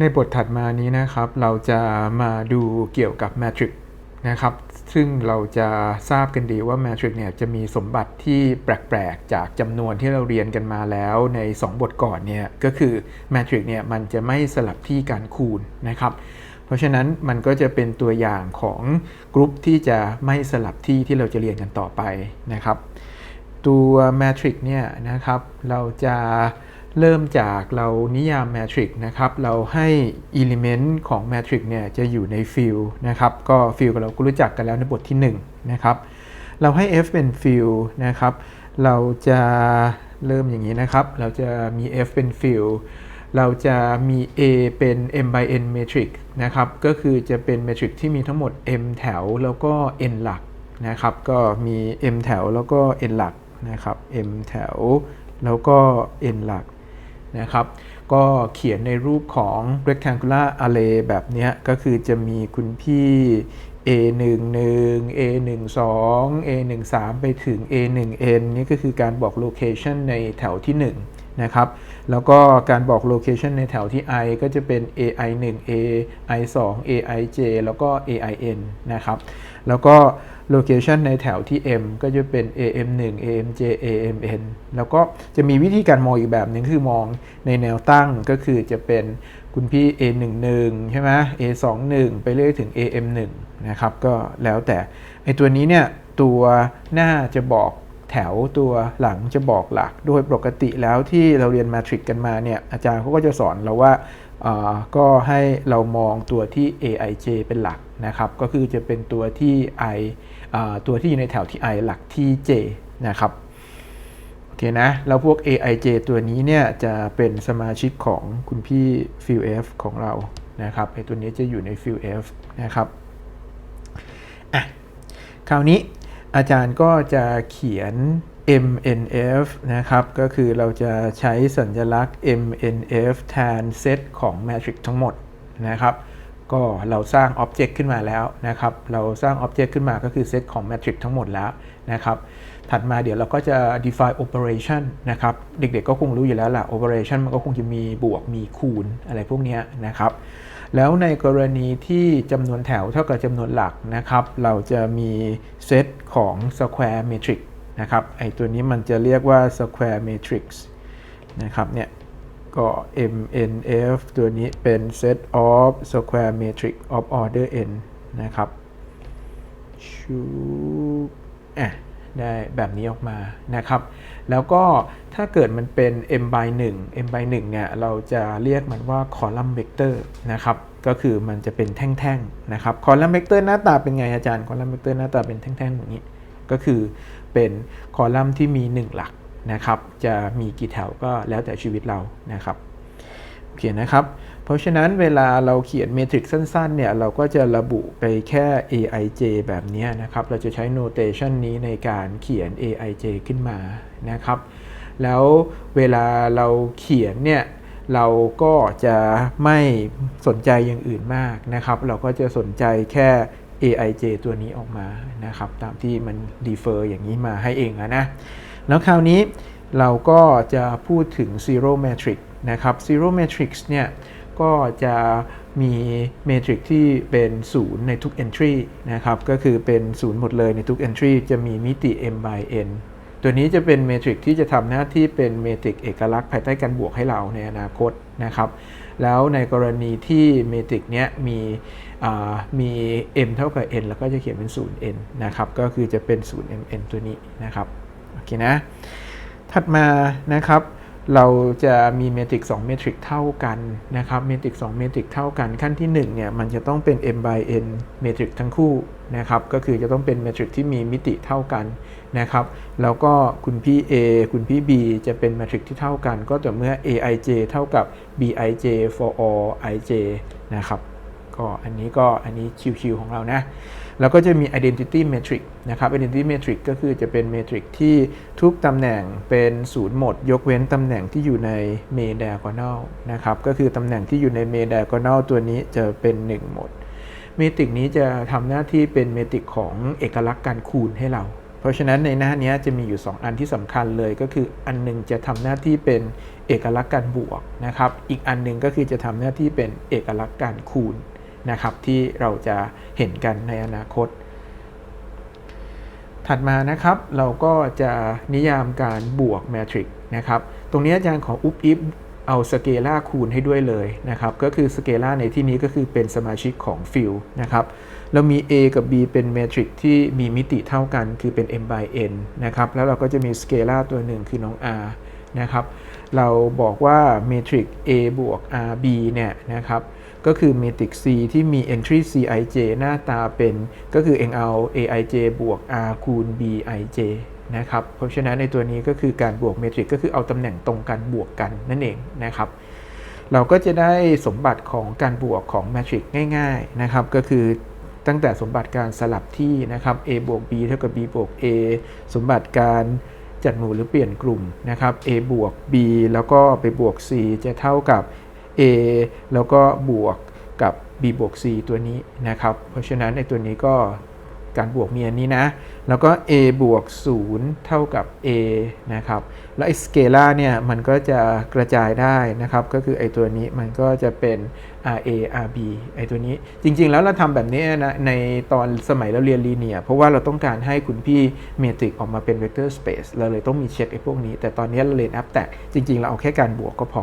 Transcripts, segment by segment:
ในบทถัดมานี้นะครับเราจะมาดูเกี่ยวกับแมทริกนะครับซึ่งเราจะทราบกันดีว่าแมทริกเนี่ยจะมีสมบัติที่แปลกๆ จากจำนวนที่เราเรียนกันมาแล้วใน 2 บทก่อนเนี่ยก็คือแมทริกเนี่ยมันจะไม่สลับที่การคูณนะครับเพราะฉะนั้นมันก็จะเป็นตัวอย่างของกรุ๊ปที่จะไม่สลับที่ที่เราจะเรียนกันต่อไปนะครับตัวแมทริกเนี่ยนะครับเราจะ เริ่มจากเรานิยามแมทริกนะครับ เราให้อิเลเมนต์ของแมทริกเนี่ยจะอยู่ในฟิลนะครับ ก็ฟิลกับเราก็รู้จักกันแล้วในบทที่1นะครับ เราให้ f เป็นฟิลนะครับ เราจะเริ่มอย่างนี้นะครับ เราจะมี f เป็นฟิลเราจะมี a เป็น m by n matrix นะครับ ก็คือจะเป็น matrix ที่มีทั้งหมด m แถวแล้วก็ n หลักนะครับ ก็มี m แถวแล้วก็ n หลักนะครับ m แถวแล้วก็ n หลัก นะครับ ก็เขียนในรูปของ rectangular array แบบนี้ก็คือจะมีคุณพี่ a 1 1 a 1 2 a 1 3 ไปถึง a 1 n นี่ก็คือการบอก location ในแถวที่ 1 นะครับ แล้วก็การบอก location ในแถวที่ i ก็จะเป็น ai 1 ai 2 ai j แล้วก็ ai n นะครับ แล้วก็ location ในแถวที่ m ก็จะเป็น am 1 am j am n แล้วก็จะมีวิธีการมองอีกแบบหนึ่งคือมองในแนวตั้งก็คือจะเป็นคุณพี่ a 1 1ใช่ไหม a 2 1ไปเรื่อยถึง am 1นะครับ ก็แล้วแต่ไอตัวนี้เนี่ยตัวหน้าจะบอก แถวตัวหลังจะบอกหลัก โดยปกติแล้วที่เราเรียนแมทริกกันมาเนี่ยอาจารย์เขาก็จะสอนเราว่าก็ให้เรามองตัวที่ aij เป็นหลักนะครับก็คือจะเป็นตัวที่ i ตัวที่อยู่ในแถวที่ i หลักที่ j นะครับโอเคนะแล้วพวก aij ตัวนี้เนี่ยจะเป็นสมาชิกของคุณพี่ f i l f ของเรานะครับไอตัวนี้จะอยู่ใน f i l f นะครับอะคราวนี้ อาจารย์ก็จะเขียน MNF นะครับ ก็คือเราจะใช้สัญลักษณ์ MNF แทนเซตของแมทริกทั้งหมดนะครับ ก็เราสร้างอ็อบเจกต์ขึ้นมาแล้วนะครับ เราสร้างอ็อบเจกต์ขึ้นมาก็คือเซตของแมทริกทั้งหมดแล้วนะครับ ถัดมาเดี๋ยวเราก็จะ define operation นะครับ เด็กๆก็คงรู้อยู่แล้วล่ะ operation มันก็คงจะมีบวกมีคูณอะไรพวกนี้นะครับ แล้วในกรณีที่จำนวนแถวเท่ากับจำนวนหลักนะครับ เราจะมีเซตของ square matrix นะครับ ไอตัวนี้มันจะเรียกว่า square matrix นะครับ เนี่ยก็ MNF ตัวนี้เป็น set of square matrix of order n นะครับชูอะ ได้แบบนี้ออกมานะครับ แล้วก็ถ้าเกิดมันเป็น m by 1 m by 1เนี่ยเราจะเรียกมันว่า column vector นะครับ ก็คือมันจะเป็นแท่งๆนะครับ column vector หน้าตาเป็นไงอาจารย์ column vector หน้าตาเป็นแท่งๆอย่างนี้ ก็คือเป็นคอลัมน์ที่มี 1 หลักนะครับ จะมีกี่แถวก็แล้วแต่ชีวิตเรานะครับ โอเคนะครับ เพราะฉะนั้นเวลาเราเขียนเมทริกสั้นๆเนี่ยเราก็จะระบุไปแค่ aij แบบนี้นะครับ เราจะใช้โนเทชันนี้ในการเขียน aij ขึ้นมานะครับ แล้วเวลาเราเขียนเนี่ยเราก็จะไม่สนใจอย่างอื่นมากนะครับ เราก็จะสนใจแค่ aij ตัวนี้ออกมานะครับ ตามที่มัน defer อย่างนี้มาให้เองนะ แล้วคราวนี้เราก็จะพูดถึง zero matrix นะครับ zero matrix เนี่ย ก็จะมีเมทริกที่เป็น0ในทุก entry นะครับ ก็คือเป็น0หมดเลยในทุก entry จะมีมิติ m by n ตัวนี้จะเป็นเมทริกที่จะทำหน้าที่เป็นเมทริกเอกลักษณ์ภายใต้การบวกให้เราในอนาคตนะครับ แล้วในกรณีที่เมทริกเนี้ยมีมี m เท่ากับ n แล้วก็จะเขียนเป็น 0n นะครับ ก็คือจะเป็น 0mn ตัวนี้นะครับ โอเคนะ ถัดมานะครับ เราจะมีเมทริก2เมทริกเท่ากันนะครับเมทริก2เมทริกเท่ากันขั้นที่1เนี่ยมันจะต้องเป็น m by n เมทริกทั้งคู่นะครับก็คือจะต้องเป็นเมทริกที่มีมิติเท่ากันนะครับแล้วก็คุณพี่ A คุณพี่ B จะเป็นเมทริกที่เท่ากัน ก็ต่อเมื่อ aij เท่ากับ bij for all ij นะครับก็อันนี้ก็อันนี้ชิวๆของเรานะ แล้วก็จะมี identity matrix นะครับ identity matrix ก็คือจะเป็นเมทริกที่ทุกตำแหน่งเป็นศูนย์หมด ยกเว้นตำแหน่งที่อยู่ใน main diagonal นะครับ ก็คือตำแหน่งที่อยู่ใน main diagonal ตัวนี้จะเป็น 1 หมด เมทริกนี้จะทำหน้าที่เป็นเมทริกของเอกลักษณ์การคูณให้เรา เพราะฉะนั้นในหน้านี้จะมีอยู่ 2 อันที่สำคัญเลยก็คืออันหนึงจะทำหน้าที่เป็นเอกลักษณ์การบวกนะครับ อีกอันหนึ่งก็คือจะทำหน้าที่เป็นเอกลักษณ์การคูณ นะครับที่เราจะเห็นกันในอนาคต ถัดมานะครับเราก็จะนิยามการบวกแมทริกนะครับ ตรงนี้อาจารย์ขออุบอิบเอาสเกล่าคูณให้ด้วยเลยนะครับ ก็คือสเกล่าในที่นี้ก็คือเป็นสมาชิกของฟิลนะครับ เรามี A กับ B เป็นเมทริกที่มีมิติเท่ากันคือเป็น m by n นะครับ แล้วเราก็จะมีสเกล่าตัวหนึ่งคือน้อง r นะครับ เราบอกว่าเมทริก A บวก RB เนี่ยนะครับ ก็คือเมทริก C ที่มี entry Cij หน้าตาเป็นก็คือเองเอา Aij บวก R คูณ Bij นะครับ เพราะฉะนั้นในตัวนี้ก็คือการบวกเมทริกก็คือเอาตำแหน่งตรงกันบวกกันนั่นเองนะครับ เราก็จะได้สมบัติของการบวกของแมทริกง่ายๆนะครับ ก็คือตั้งแต่สมบัติการสลับที่นะครับ a บวก b เท่ากับ b บวก a สมบัติการจัดหมู่หรือเปลี่ยนกลุ่มนะครับ a บวก b แล้วก็ไปบวก c จะเท่ากับ a แล้วก็บวกกับ b บวก c ตัวนี้นะครับ เพราะฉะนั้นในตัวนี้ก็การบวกมีอันนี้นะ แล้วก็ a บวก 0 เท่ากับ a นะครับ แล้วไอ้สเกล่าเนี่ยมันก็จะกระจายได้นะครับ ก็คือไอ้ตัวนี้มันก็จะเป็น RA RB ไอ้ตัวนี้ จริงๆแล้วเราทำแบบนี้นะในตอนสมัยเราเรียนลีเนียเพราะว่าเราต้องการให้คุณพี่เมตริกออกมาเป็นเวกเตอร์สเปซเราเลยต้องมีเช็คไอ้พวกนี้ แต่ตอนนี้เราเรียนแอปแตกจริงๆ เราเอาแค่การบวกก็พอ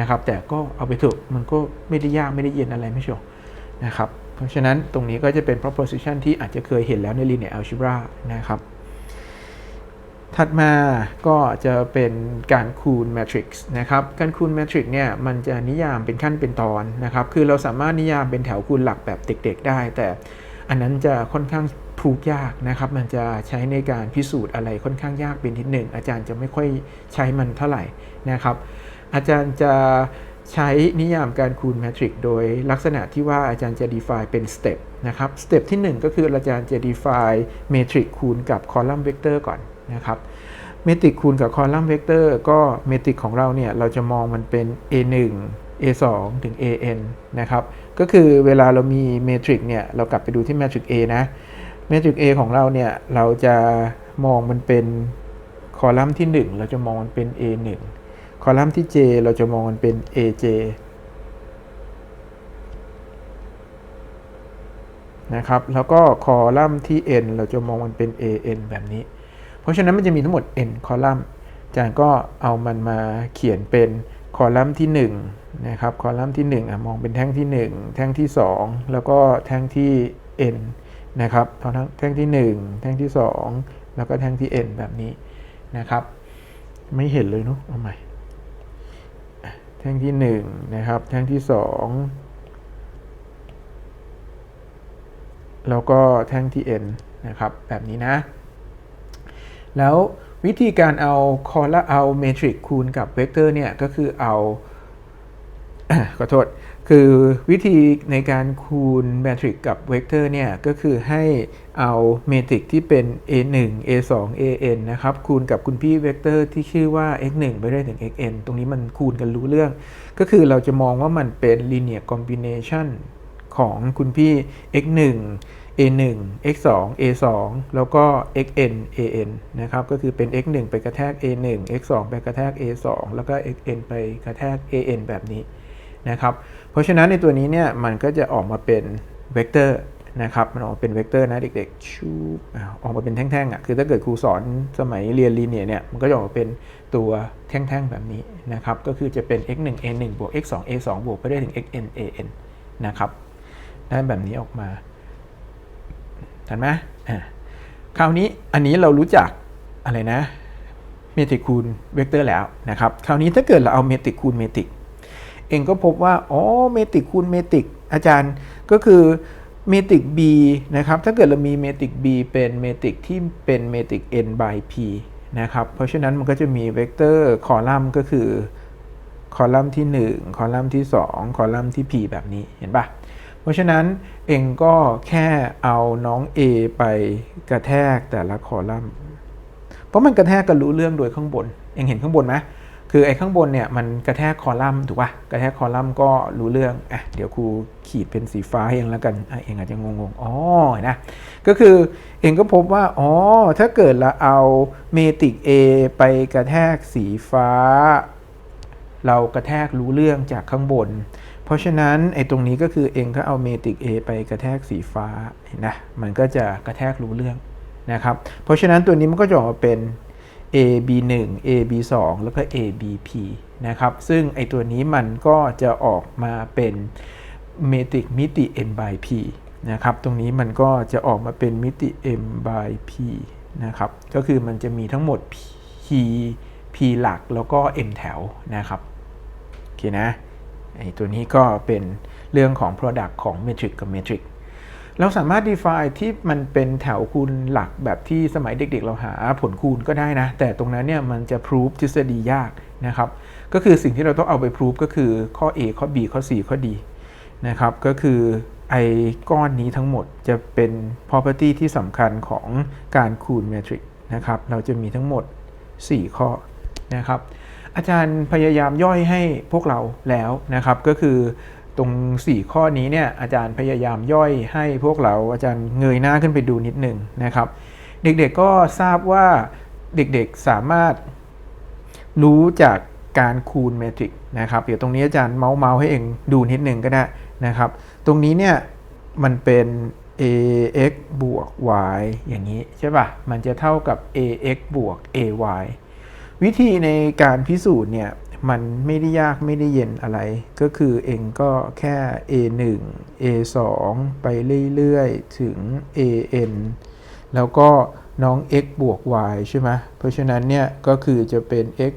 นะครับ แต่ก็เอาไปเถอะมันก็ไม่ได้ยากไม่ได้เย็นอะไรไม่ใช่นะครับ เพราะฉะนั้นตรงนี้ก็จะเป็น proposition ที่อาจจะเคยเห็นแล้วใน linear algebra นะครับ ถัดมาก็จะเป็นการคูณแมทริกซ์นะครับ การคูณแมทริกซ์เนี่ยมันจะนิยามเป็นขั้นเป็นตอนนะครับ คือเราสามารถนิยามเป็นแถวคูณหลักแบบเด็กๆได้ แต่อันนั้นจะค่อนข้างพูกยากนะครับ มันจะใช้ในการพิสูจน์อะไรค่อนข้างยากเป็นนิดหนึ่งอาจารย์จะไม่ค่อยใช้มันเท่าไหร่นะครับ อาจารย์จะใช้นิยามการคูณแมทริกโดยลักษณะที่ว่าอาจารย์จะ define เป็นสเต็ปนะครับสเต็ปที่ 1 ก็คืออาจารย์จะ define เมทริกคูณกับคอลัมน์เวกเตอร์ก่อนนะครับเมตริกคูณกับคอลัมน์เวกเตอร์ก็เมตริกของเราเนี่ย เราจะมองมันเป็น a1 a2 ถึง an นะครับ ก็คือเวลาเรามีเมทริกเนี่ย เรากลับไปดูที่เมทริก a นะเมทริก a ของเราเนี่ย เราจะมองมันเป็นคอลัมน์ที่ 1 เราจะมองมันเป็น a1 อลัมน์ที่ j เราจะมองมันเป็น aj นะครับ แล้วก็คอลัมน์ที่ n เราจะมองมันเป็น an แบบนี้ เพราะฉะนั้นมันจะมีทั้งหมด n คอลัมน์อาจารย์ก็เอามันมาเขียนเป็นคอลัมน์ที่1นะครับ คอลัมน์ที่1อะมองเป็นแท่งที่ 1 แท่งที่ 2 แล้วก็แท่งที่ n นะครับทั้งแท่งที่ 1 แท่งที่ 2 แล้วก็แท่งที่ n แบบนี้นะครับ ไม่เห็นเลยเนาะเอาใหม่ ท่งที่1นะครับ แท่งที่ 2 แล้วก็แท่งที่ n นะครับ แบบนี้นะ แล้ววิธีการเอาคอละเอาเมทริกคูณกับเวกเตอร์เนี่ย ก็คือเอาขอโทษ คือวิธีในการคูณแมทริกกับเวกเตอร์เนี่ย ก็คือให้เอาเมทริกที่เป็น a1 a2 an นะครับ คูณกับคุณพี่เวกเตอร์ที่ชื่อว่า x1 ไปได้ถึง xn ตรงนี้มันคูณกันรู้เรื่อง ก็คือเราจะมองว่ามันเป็น linear combination ของคุณพี่ x1 a1 x2 a2 แล้วก็ xn an นะครับ ก็คือเป็น x1 ไปกระแทก a1 x2 ไปกระแทก a2 แล้วก็ xn ไปกระแทก an แบบนี้ นะครับ เพราะฉะนั้นในตัวนี้เนี่ยมันก็จะออกมาเป็นเวกเตอร์นะครับมันออกมาเป็นเวกเตอร์นะเด็กๆชูออกมาเป็นแท่งๆอะคือถ้าเกิดครูสอนสมัยเรียนลีเนียเนี่ยมันก็จะออกมาเป็นตัวแท่งๆแบบนี้นะครับก็คือจะเป็น x1 a1 บวก x2 a2 บวกไปได้ถึง xn an นะครับได้แบบนี้ออกมาทันไหมคราวนี้อันนี้เรารู้จักอะไรนะเมตริกคูณเวกเตอร์แล้วนะครับคราวนี้ถ้าเกิดเราเอาเมตริกคูณเมตริก เองก็พบว่า อ๋อ เมตริกคูณเมตริกอาจารย์ก็คือเมตริก b นะครับ ถ้าเกิดเรามีเมตริก b เป็นเมตริกที่เป็นเมตริก n by p นะครับ เพราะฉะนั้นมันก็จะมีเวกเตอร์คอลัมน์ก็คือคอลัมน์ที่ 1 คอลัมน์ที่ 2 คอลัมน์ที่ p แบบนี้เห็นปะเพราะฉะนั้นเองก็แค่เอาน้อง A ไปกระแทกแต่ละคอลัมน์ เพราะมันกระแทกกันรู้เรื่องโดยข้างบน เองเห็นข้างบนไหม คือไอ้ข้างบนเนี่ยมันกระแทกคอลัมน์ถูกป่ะกระแทกคอลัมน์ก็รู้เรื่องอะเดี๋ยวครูขีดเป็นสีฟ้าเองแล้วกันอเองอาจจะงงๆอ๋อนะก็คือเองก็พบว่าอ๋อถ้าเกิดเราเอาเมติก A ไปกระแทกสีฟ้า เรากระแทกรู้เรื่องจากข้างบน เพราะฉะนั้นไอ้ตรงนี้ก็คือเองก็เอาเมติก A ไปกระแทกสีฟ้านะมันก็จะกระแทกรู้เรื่องนะครับเพราะฉะนั้นตัวนี้มันก็จะออกมาเป็น A B 1 A B 2 แล้วก็ A B P นะครับ ซึ่งไอตัวนี้มันก็จะออกมาเป็นเมตริกมิติ m by p นะครับ ตรงนี้มันก็จะออกมาเป็นมิติ m by p นะครับ ก็คือมันจะมีทั้งหมด p p หลักแล้วก็ m แถวนะครับ โอเคนะ ไอตัวนี้ก็เป็นเรื่องของ product ของ metric กับ metric เราสามารถ define ที่มันเป็นแถวคูณหลักแบบที่สมัยเด็กๆ เราหาผลคูณก็ได้นะ แต่ตรงนั้นเนี่ยมันจะ prove ทฤษฎียากนะครับ ก็คือสิ่งที่เราต้องเอาไป prove ก็คือข้อ A ข้อ B ข้อ C ข้อ D นะครับ ก็คือไอ้ก้อนนี้ทั้งหมดจะเป็น property ที่สำคัญของการคูณ metric นะครับ เราจะมีทั้งหมด 4 ข้อนะครับ อาจารย์พยายามย่อยให้พวกเราแล้วนะครับ ก็คือ ตรง 4 ข้อนี้เนี่ยอาจารย์พยายามย่อยให้พวกเราอาจารย์เงยหน้าขึ้นไปดูนิดหนึ่งนะครับ เด็กๆก็ทราบว่าเด็กๆสามารถรู้จากการคูณเมทริกนะครับเดี๋ยวตรงนี้อาจารย์เมาส์เมาส์ให้เองดูนิดหนึ่งก็ได้นะครับ ตรงนี้เนี่ยมันเป็น ax บวก y อย่างนี้ใช่ป่ะ มันจะเท่ากับ ax บวก ay วิธีในการพิสูจน์เนี่ย มันไม่ได้ยากไม่ได้เย็นอะไร ก็คือเองก็แค่ a1 a2 ไปเรื่อยๆ ถึง an แล้วก็น้อง x บวก y ใช่ไหมเพราะฉะนั้นเนี่ยก็คือจะเป็น x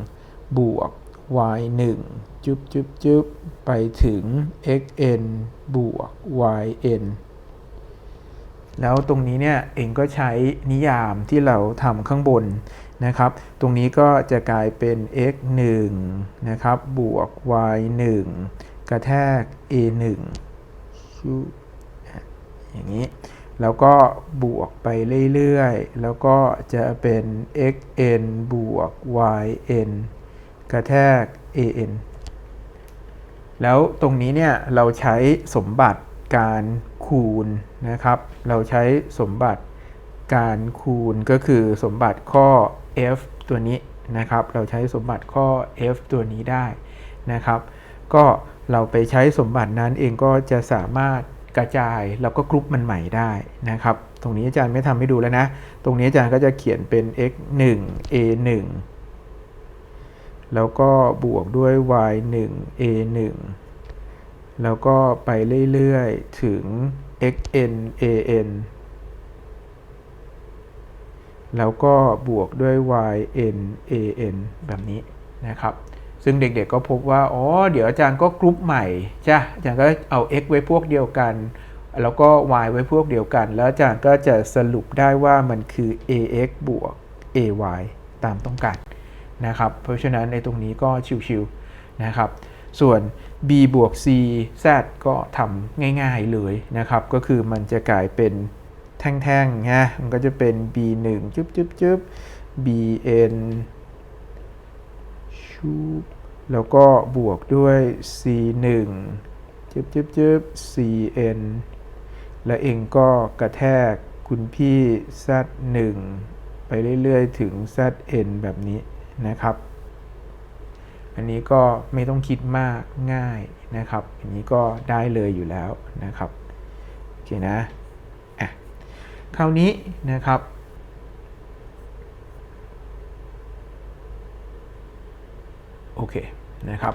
1 บวก y 1จุ๊บจุ๊บจุ๊บไปถึง xn บวก yn แล้วตรงนี้เนี่ยเองก็ใช้นิยามที่เราทำข้างบน นะครับ ตรงนี้ก็จะกลายเป็น x 1นะครับ บวก y 1กระแทก a 1อย่างนี้ แล้วก็บวกไปเรื่อยๆ แล้วก็จะเป็น xn บวก yn กระแทก an แล้วตรงนี้เนี่ยเราใช้สมบัติการคูณนะครับ เราใช้สมบัติ การคูณก็คือสมบัติข้อ f ตัวนี้นะครับ เราใช้สมบัติข้อ f ตัวนี้ได้นะครับ ก็เราไปใช้สมบัตินั้นเองก็จะสามารถกระจายแล้วก็กรุ๊ปมันใหม่ได้นะครับ ตรงนี้อาจารย์ไม่ทำให้ดูแล้วนะ ตรงนี้อาจารย์ก็จะเขียนเป็น x 1 a 1แล้วก็บวกด้วย y 1 a 1แล้วก็ไปเรื่อยๆ ถึง xn an แล้วก็บวกด้วย y n a n แบบนี้นะครับ ซึ่งเด็กๆก็พบว่า อ๋อ เดี๋ยวอาจารย์ก็กรุ๊ปใหม่จ้ะอาจารย์ก็เอา x ไว้พวกเดียวกัน แล้วก็ y ไว้พวกเดียวกัน แล้วอาจารย์ก็จะสรุปได้ว่ามันคือ ax บวก ay ตามต้องการนะครับ เพราะฉะนั้นในตรงนี้ก็ชิวๆนะครับ ส่วน b บวก c z ก็ทำง่ายๆเลยนะครับ ก็คือมันจะกลายเป็น แท่งๆนะมันก็จะเป็น b 1 จุ๊บจุ๊บจุ๊บ bn ชุบแล้วก็บวกด้วย c 1 จุ๊บจุ๊บจุ๊บ cn และเองก็กระแทกคุณพี่ z 1 ไปเรื่อยๆ ถึง zn แบบนี้นะครับ อันนี้ก็ไม่ต้องคิดมากง่ายนะครับ อันนี้ก็ได้เลยอยู่แล้วนะครับ โอเคนะอะ คราวนี้นะครับ โอเคนะครับ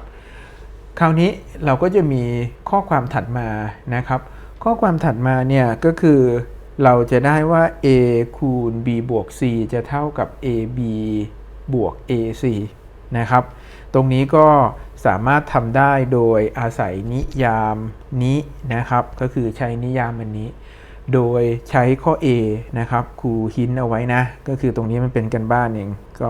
คราวนี้เราก็จะมีข้อความถัดมานะครับ ข้อความถัดมาเนี่ยก็คือเราจะได้ว่า a คูณ b บวก c จะเท่ากับ ab บวก ac นะครับ ตรงนี้ก็สามารถทำได้โดยอาศัยนิยามนี้นะครับ ก็คือใช้นิยามอันนี้ โดยใช้ข้อ A นะครับครูหินเอาไว้นะ ก็คือตรงนี้มันเป็นกันบ้านเอง ก็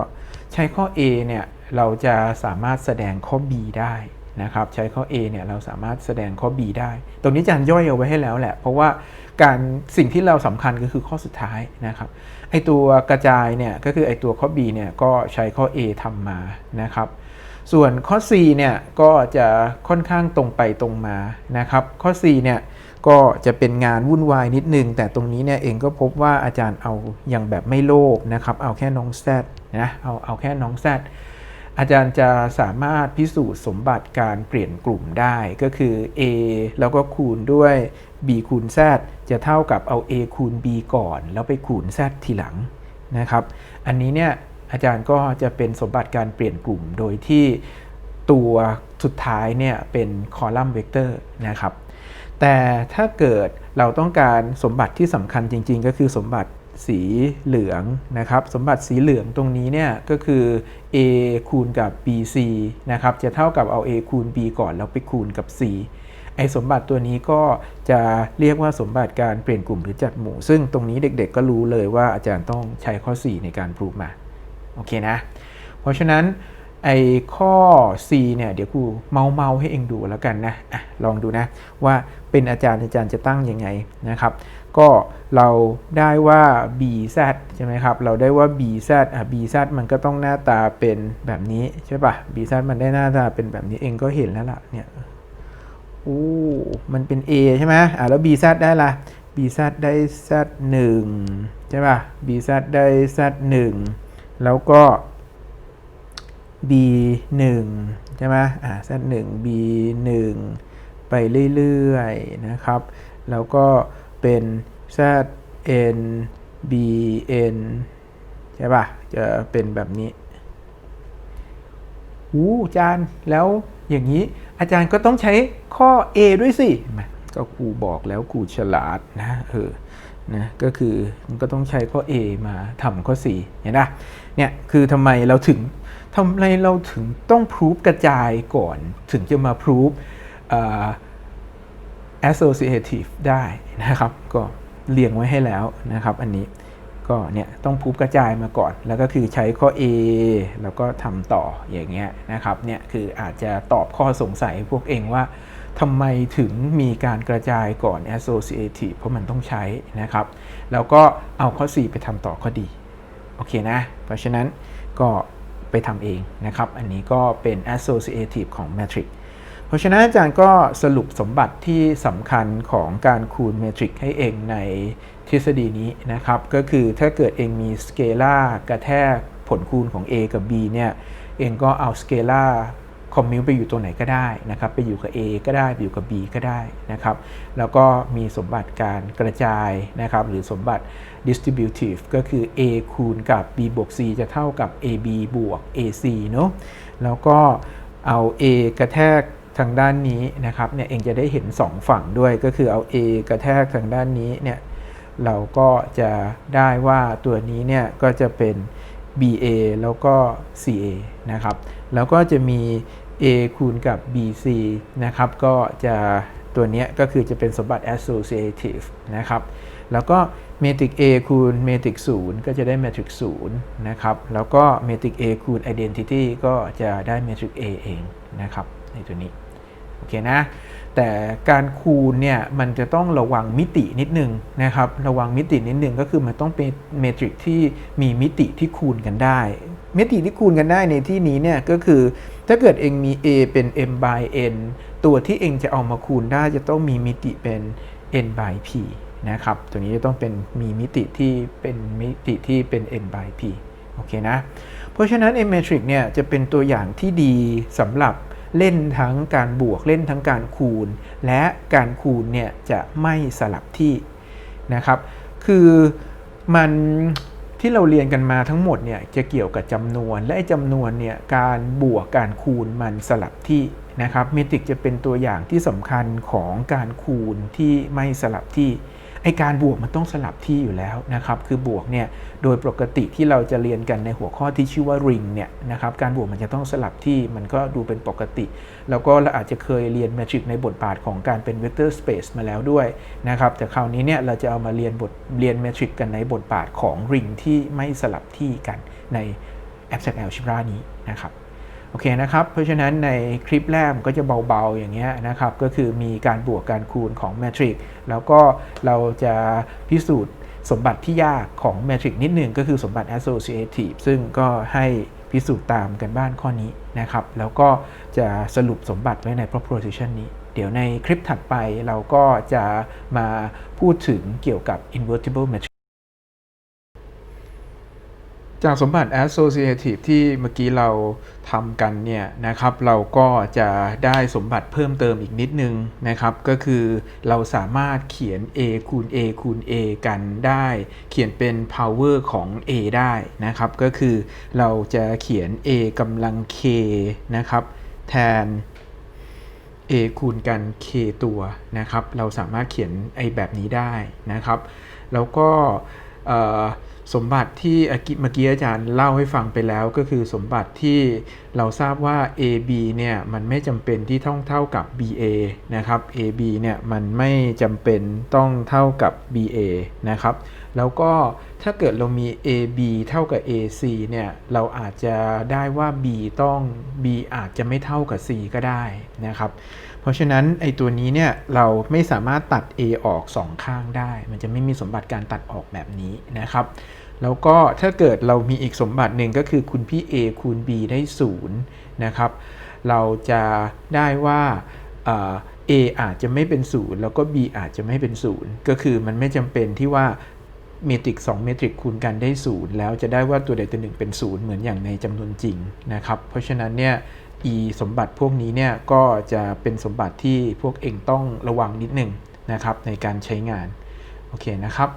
ใช้ข้อ A เนี่ยเราจะสามารถแสดงข้อ B ได้นะครับ ใช้ข้อ A เนี่ยเราสามารถแสดงข้อ B ได้ ตรงนี้อาจารย์ย่อยเอาไว้ให้แล้วแหละ เพราะว่าการสิ่งที่เราสำคัญก็คือข้อสุดท้ายนะครับ ไอตัวกระจายเนี่ยก็คือไอตัวข้อ B เนี่ยก็ใช้ข้อ A ทำมานะครับ ส่วนข้อ C เนี่ยก็จะค่อนข้างตรงไปตรงมานะครับ ข้อ C เนี่ย ก็จะเป็นงานวุ่นวายนิดนึง แต่ตรงนี้เนี่ยเองก็พบว่าอาจารย์เอาอย่างแบบไม่โลภนะครับ เอาแค่น้องแซดนะเอาเอาแค่น้องแซดอาจารย์จะสามารถพิสูจน์สมบัติการเปลี่ยนกลุ่มได้ก็คือ A แล้วก็คูณด้วย B คูณ Z จะเท่ากับเอา A คูณ B ก่อน แล้วไปคูณ Z ทีหลังนะครับ อันนี้เนี่ยอาจารย์ก็จะเป็นสมบัติการเปลี่ยนกลุ่มโดยที่ตัวสุดท้ายเนี่ยเป็นคอลัมน์เวกเตอร์นะครับ แต่ถ้าเกิดเราต้องการสมบัติที่สำคัญจริง ๆ ก็คือสมบัติสีเหลืองนะครับ สมบัติสีเหลืองตรงนี้เนี่ยก็คือ a คูณกับ bc นะครับ จะเท่ากับเอา a คูณ b ก่อนแล้วไปคูณกับ c ไอสมบัติตัวนี้ก็จะเรียกว่าสมบัติการเปลี่ยนกลุ่มหรือจัดหมู่ ซึ่งตรงนี้เด็กๆก็รู้เลยว่าอาจารย์ต้องใช้ข้อ 4 ในการพูดมา โอเคนะ เพราะฉะนั้น ไอ้ข้อ C เนี่ยเดี๋ยวครูเมาเมาให้เองดูแล้วกันนะอะลองดูนะว่าเป็นอาจารย์อาจารย์จะตั้งยังไงนะครับ ก็เราได้ว่า bz ใช่ไหมครับ เราได้ว่า bz อะ bz มันก็ต้องหน้าตาเป็นแบบนี้ใช่ปะ bz มันได้หน้าตาเป็นแบบนี้เองก็เห็นแล้วล่ะเนี่ยโอ้มันเป็น a ใช่ไหมอะแล้ว bz ได้ละ bz ได้ z 1 ใช่ป่ะ bz ได้ z 1 แล้วก็ b 1ใช่ไหมอ่า z 1 b 1ไปเรื่อยๆนะครับ แล้วก็เป็น z n b n ใช่ป่ะ จะเป็นแบบนี้หูอาจารย์แล้วอย่างนี้อาจารย์ก็ต้องใช้ข้อ A ด้วยสิ ก็ครูบอกแล้วครูฉลาดนะเออนะก็คือมันก็ต้องใช้ข้อ A มาทำข้อ 4 เห็นปะเนี่ยคือทำไมเราถึง ทำไมเราถึงต้องพรูฟกระจายก่อน ถึงจะมาพรูฟ associative ได้นะครับ ก็เรียงไว้ให้แล้วนะครับ อันนี้ก็เนี่ยต้องพูบกระจายมาก่อน แล้วก็คือใช้ข้อ A แล้วก็ทำต่ออย่างเงี้ยนะครับเนี่ยคืออาจจะตอบข้อสงสัยพวกเองว่าทำไมถึงมีการกระจายก่อน associative เพราะมันต้องใช้นะครับ แล้วก็เอาข้อ 4 ไปทำต่อข้อดี โอเคนะ เพราะฉะนั้นก็ ไปทำเองนะครับ อันนี้ก็เป็น associative ของ matrix เพราะฉะนั้นอาจารย์ก็สรุปสมบัติที่สำคัญของการคูณเมทริกให้เองในทฤษฎีนี้นะครับ ก็คือถ้าเกิดเองมีสเกลากระแทกผลคูณของ a กับ b เนี่ย เองก็เอาสเกลา คอมมิวไปอยู่ตัวไหนก็ได้นะครับไปอยู่กับ a ก็ได้ไปอยู่กับ b ก็ได้นะครับแล้วก็มีสมบัติการกระจายนะครับหรือสมบัติ distributive ก็คือ a คูณกับ b บวก c จะเท่ากับ ab บวก ac เนาะแล้วก็เอา a กระแทกทางด้านนี้นะครับเนี่ยเองจะได้เห็น 2 ฝั่งด้วยก็คือเอา A กระแทกทางด้านนี้เนี่ยเราก็จะได้ว่าตัวนี้เนี่ยก็จะเป็น BA แล้วก็ CA นะครับ แล้วก็จะมี A คูณกับ BC นะครับก็จะตัวนี้ก็คือจะเป็นสมบัติ associative นะครับแล้วก็เมตริก A คูณเมตริก0ก็จะได้เมตริก0นะครับแล้วก็เมตริก A คูณ identity ก็จะได้เมตริก A เองนะครับในตัวนี้โอเคนะแต่การคูณเนี่ยมันจะต้องระวังมิตินิดนึงนะครับระวังมิตินิดนึงก็คือมันต้องเป็นเมตริกที่มีมิติที่คูณกันได้ มิติที่คูณกันได้ในที่นี้เนี่ยก็คือถ้าเกิดเองมี a เป็น m by n ตัวที่เองจะเอามาคูณได้จะต้องมีมิติเป็น n by p นะครับ ตัวนี้จะต้องเป็นมีมิติที่เป็นมิติที่เป็น n by p โอเคนะ เพราะฉะนั้น m matrix เนี่ยจะเป็นตัวอย่างที่ดีสำหรับเล่นทั้งการบวกเล่นทั้งการคูณ และการคูณเนี่ยจะไม่สลับที่นะครับ คือมัน ที่เราเรียนกันมาทั้งหมดเนี่ยจะเกี่ยวกับจำนวน และไอ้จำนวนเนี่ยการบวกการคูณมันสลับที่นะครับเมตริกจะเป็นตัวอย่างที่สำคัญของการคูณที่ไม่สลับที่ ไอการบวกมันต้องสลับที่อยู่แล้วนะครับ คือบวกเนี่ยโดยปกติที่เราจะเรียนกันในหัวข้อที่ชื่อว่า ring เนี่ยนะครับการบวกมันจะต้องสลับที่มันก็ดูเป็นปกติ แล้วก็เราอาจจะเคยเรียนแมทริกในบทบาทของการเป็น vector space มาแล้วด้วยนะครับแต่คราวนี้เนี่ยเราจะเอามาเรียนบทเรียนแมทริกกันในบทบาทของ ring ที่ไม่สลับที่กันใน abstract algebra นี้นะครับ โอเคนะครับ เพราะฉะนั้นในคลิปแรกก็จะเบา ๆ อย่างเงี้ยนะครับ ก็คือมีการบวกการคูณของแมทริกแล้วก็เราจะพิสูจน์สมบัติที่ยากของแมทริกนิดหนึ่งก็คือสมบัติ associative ซึ่งก็ให้พิสูจน์ตามกันบ้านข้อนี้นะครับ แล้วก็จะสรุปสมบัติไว้ใน proposition นี้ เดี๋ยวในคลิปถัดไปเราก็จะมาพูดถึงเกี่ยวกับ invertible matrix จากสมบัติ associative ที่เมื่อกี้เราทำกันเนี่ยนะครับ เราก็จะได้สมบัติเพิ่มเติมอีกนิดนึงนะครับ ก็คือเราสามารถเขียน a คูณ a คูณ a กันได้ เขียนเป็น power ของ a ได้นะครับ ก็คือเราจะเขียน a กำลัง k นะครับ แทน a คูณกัน k ตัวนะครับ เราสามารถเขียนไอแบบนี้ได้นะครับ แล้วก็ สมบัติที่เมื่อกี้อาจารย์เล่าให้ฟังไปแล้วก็คือสมบัติที่เราทราบว่า AB เนี่ยมันไม่จำเป็นที่ต้องเท่ากับ BA นะครับ AB เนี่ยมันไม่จำเป็นต้องเท่ากับ BA นะครับ แล้วก็ถ้าเกิดเรามี AB เท่ากับ AC เนี่ยเราอาจจะได้ว่า B ต้อง B อาจจะไม่เท่ากับ C ก็ได้นะครับเพราะฉะนั้นไอ้ตัวนี้เนี่ยเราไม่สามารถตัด A ออก 2 ข้างได้ มันจะไม่มีสมบัติการตัดออกแบบนี้นะครับ แล้วก็ถ้าเกิดเรามีอีกสมบัติหนึ่งก็คือคุณพี่ A คูณ B ได้0นะครับ เราจะได้ว่าเออ A อาจจะไม่เป็น 0 แล้วก็ B อาจจะไม่เป็น 0 ก็คือมันไม่จำเป็นที่ว่าเมตริก2เมตริกคูณกันได้ 0 แล้วจะได้ว่าตัวใดตัวหนึ่งเป็น 0 เหมือนอย่างในจำนวนจริงนะครับ เพราะฉะนั้นเนี่ย e สมบัติพวกนี้เนี่ยก็จะเป็นสมบัติที่พวกเองต้องระวังนิดหนึ่งนะครับในการใช้งาน โอเคนะครับ